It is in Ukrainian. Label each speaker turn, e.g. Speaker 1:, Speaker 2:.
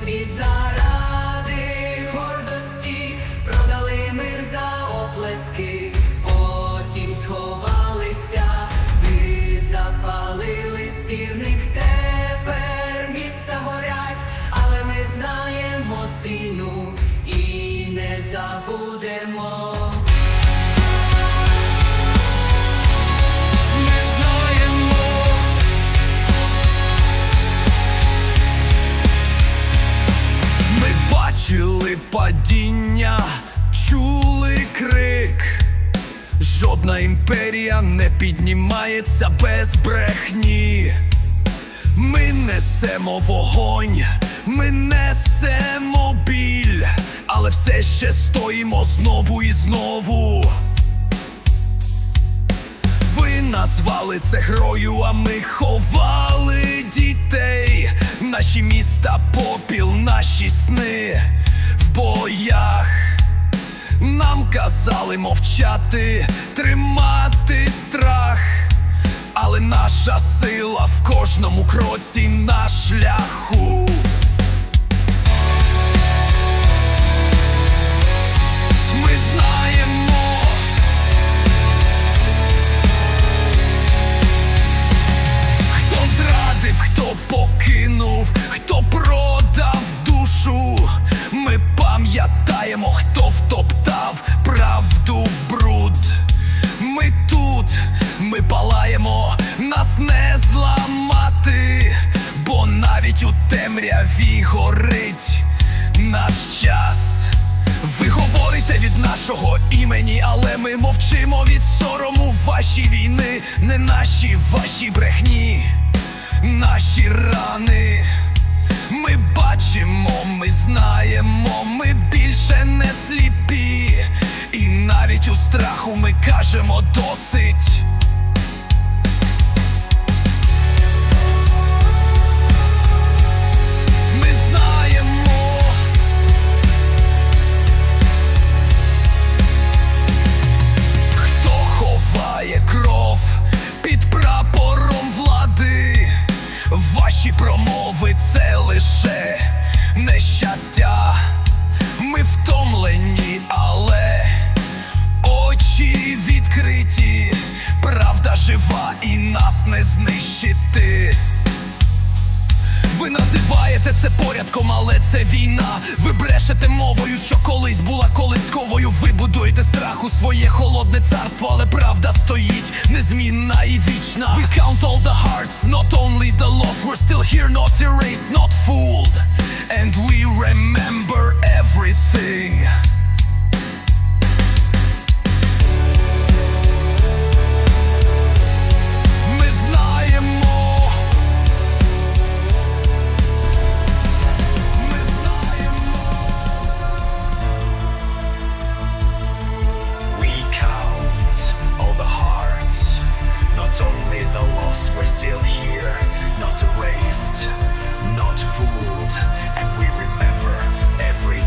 Speaker 1: світ заради падіння, чули крик. Жодна імперія не піднімається без брехні. Ми несемо вогонь, ми несемо біль, але все ще стоїмо знову і знову. Ви назвали це грою, а ми ховали дітей. Наші міста попіл, наші сни боях. Нам казали мовчати, тримати страх. Але наша сила в кожному кроці на шляху. Горить наш час. Ви говорите від нашого імені, але ми мовчимо від сорому ваші війни, не наші ваші брехні, наші рани. Ми бачимо, ми знаємо, жива і нас не знищити. Ви називаєте це порядком, але це війна. Ви брешете мовою, що колись була колисковою. Ви будуєте страх у своє холодне царство, але правда стоїть незмінна і вічна. We count all the hearts, not only the lost We're still here, not erased, not fooled And we remember We're still here, not erased, not fooled, and we remember every